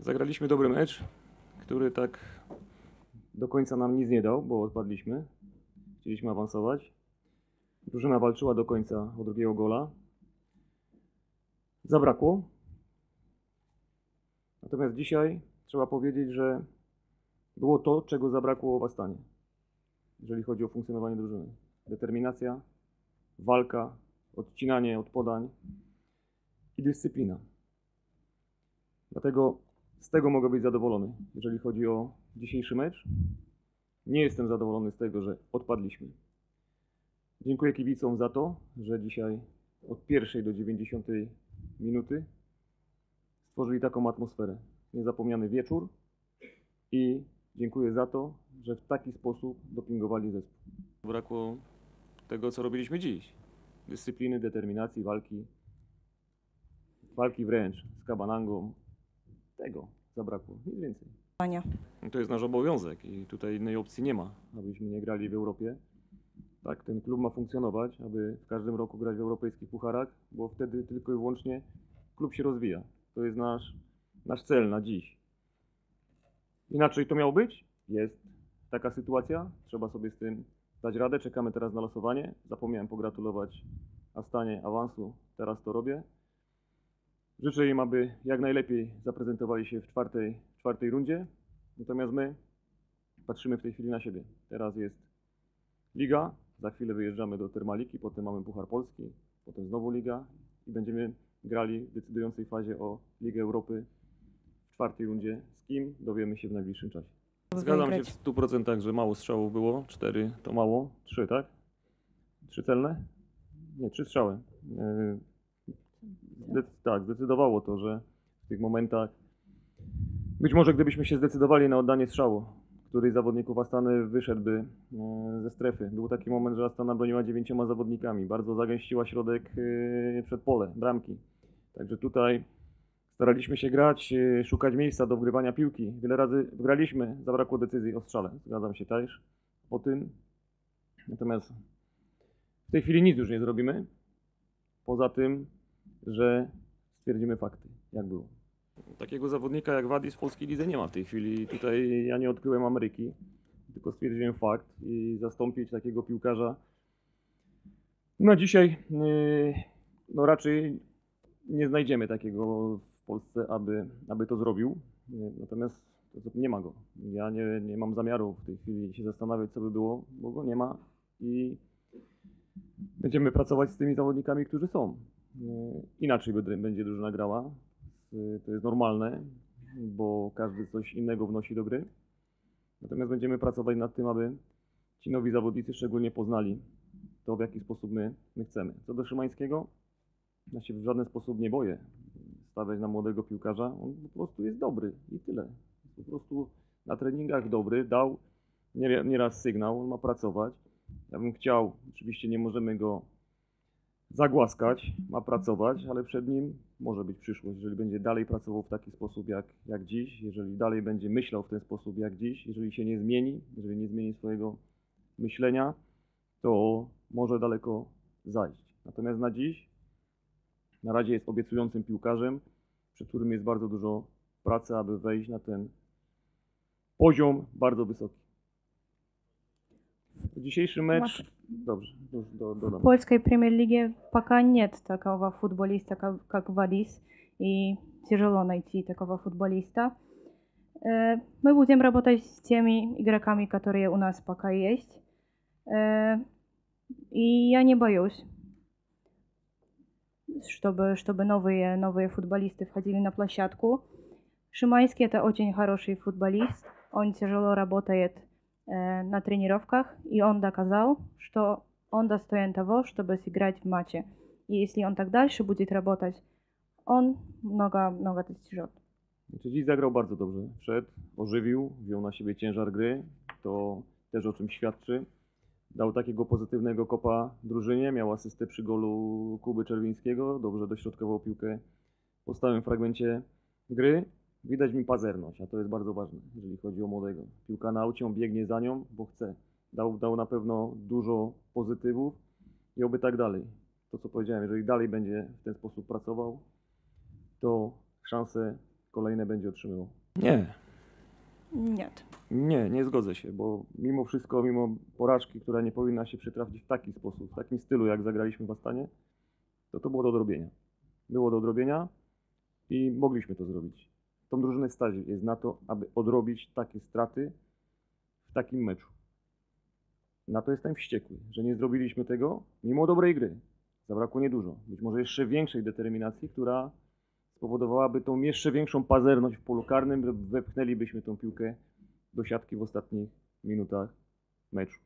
Zagraliśmy dobry mecz, który tak do końca nam nic nie dał, bo odpadliśmy. Chcieliśmy awansować. Drużyna walczyła do końca o drugiego gola. Zabrakło. Natomiast dzisiaj trzeba powiedzieć, że było to, czego zabrakło w Astanie, jeżeli chodzi o funkcjonowanie drużyny. Determinacja, walka, odcinanie od podań i dyscyplina. Dlatego z tego mogę być zadowolony, jeżeli chodzi o dzisiejszy mecz. Nie jestem zadowolony z tego, że odpadliśmy. Dziękuję kibicom za to, że dzisiaj od pierwszej do 90 minuty stworzyli taką atmosferę. Niezapomniany wieczór i dziękuję za to, że w taki sposób dopingowali zespół. Brakło tego, co robiliśmy dziś. Dyscypliny, determinacji, walki. Walki wręcz z Kabanangą. Tego zabrakło, nic więcej. Ania. No To jest nasz obowiązek i tutaj innej opcji nie ma, abyśmy nie grali w Europie. Tak, ten klub ma funkcjonować, aby w każdym roku grać w europejskich pucharach, bo wtedy tylko i wyłącznie klub się rozwija. To jest nasz, nasz cel na dziś. Inaczej to miało być? Jest taka sytuacja, trzeba sobie z tym dać radę. Czekamy teraz na losowanie. Zapomniałem pogratulować Astanie awansu, teraz to robię. Życzę im, aby jak najlepiej zaprezentowali się w czwartej, czwartej rundzie. Natomiast my patrzymy w tej chwili na siebie. Teraz jest Liga, za chwilę wyjeżdżamy do Termaliki, potem mamy Puchar Polski, potem znowu Liga i będziemy grali w decydującej fazie o Ligę Europy w czwartej rundzie. Z kim dowiemy się w najbliższym czasie. Zgadzam się w Wygrać. 100%, że mało strzałów było. Cztery to mało. Trzy, tak? Trzy celne? Nie, trzy strzały. Yy, tak, zdecydowało to, że w tych momentach. Być może gdybyśmy się zdecydowali na oddanie strzału, któryś z zawodników Astany wyszedłby e, ze strefy. Był taki moment, że Astana broniła dziewięcioma zawodnikami. Bardzo zagęściła środek e, przed pole, bramki. Także tutaj staraliśmy się grać, e, szukać miejsca do wgrywania piłki. Wiele razy wgraliśmy, zabrakło decyzji o strzale. Zgadzam się też o tym. Natomiast w tej chwili nic już nie zrobimy. Poza tym, że stwierdzimy fakty, jak było. Takiego zawodnika jak Wadis w polskiej lidze nie ma w tej chwili. Tutaj ja nie odkryłem Ameryki, tylko stwierdziłem fakt i zastąpić takiego piłkarza na dzisiaj yy, no raczej nie znajdziemy takiego w Polsce, aby, aby to zrobił. Yy, Natomiast to- nie ma go. Ja nie, nie mam zamiaru w tej chwili się zastanawiać, co by było, bo go nie ma i będziemy pracować z tymi zawodnikami, którzy są. Yy, Inaczej będzie- drużyna grała. To jest normalne, bo każdy coś innego wnosi do gry. Natomiast będziemy pracować nad tym, aby ci nowi zawodnicy szczególnie poznali to, w jaki sposób my, my chcemy. Co do Szymańskiego, ja się w żaden sposób nie boję stawiać na młodego piłkarza. On po prostu jest dobry i tyle. Po prostu na treningach dobry, dał nie- nieraz sygnał, on ma pracować. Ja bym chciał, oczywiście nie możemy go zagłaskać, ma pracować, ale przed nim może być przyszłość, jeżeli będzie dalej pracował w taki sposób jak, jak dziś, jeżeli dalej będzie myślał w ten sposób jak dziś, jeżeli się nie zmieni, jeżeli nie zmieni swojego myślenia, to może daleko zajść. Natomiast na dziś, na razie jest obiecującym piłkarzem, przed którym jest bardzo dużo pracy, aby wejść na ten poziom bardzo wysoki. Dzisiejszy mecz, Masz- dobrze, już do, В dodam. польской премьер-лиге пока нет такого футболиста, как, как Вадис, и тяжело найти такого футболиста. Э, Мы будем работать с теми игроками, которые у нас пока есть. Э, И я не боюсь, чтобы, чтобы новые, новые футболисты входили на площадку. Шимайский это очень хороший футболист. Он тяжело работает э, на тренировках, и он доказал, что он достоин того, чтобы сыграть в матче. И если он так дальше будет работать, он много-много достижет. Znaczy dziś zagrał bardzo dobrze. Wszedł, ożywił, wziął na siebie ciężar gry. To też o czym świadczy. Dał takiego pozytywnego kopa drużynie, miał asystę przy golu Kuby Czerwińskiego, dobrze dośrodkował piłkę po stałym fragmencie gry. Widać mi pazerność, a to jest bardzo ważne, jeżeli chodzi o młodego. Piłka na aucie, on biegnie za nią, bo chce. Dał, dał na pewno dużo pozytywów i oby tak dalej. To co powiedziałem, jeżeli dalej będzie w ten sposób pracował, to szanse kolejne będzie otrzymywał. Nie, Nie. nie, nie zgodzę się, bo mimo wszystko, mimo porażki, która nie powinna się przytrafić w taki sposób, w takim stylu, jak zagraliśmy w Astanie, to to było do odrobienia. Było do odrobienia i mogliśmy to zrobić. Tą drużynę stać jest na to, aby odrobić takie straty w takim meczu. Na to jestem wściekły, że nie zrobiliśmy tego, mimo dobrej gry. Zabrakło niedużo. Być może jeszcze większej determinacji, która spowodowałaby tą jeszcze większą pazerność w polu karnym, że wepchnęlibyśmy tą piłkę do siatki w ostatnich minutach meczu.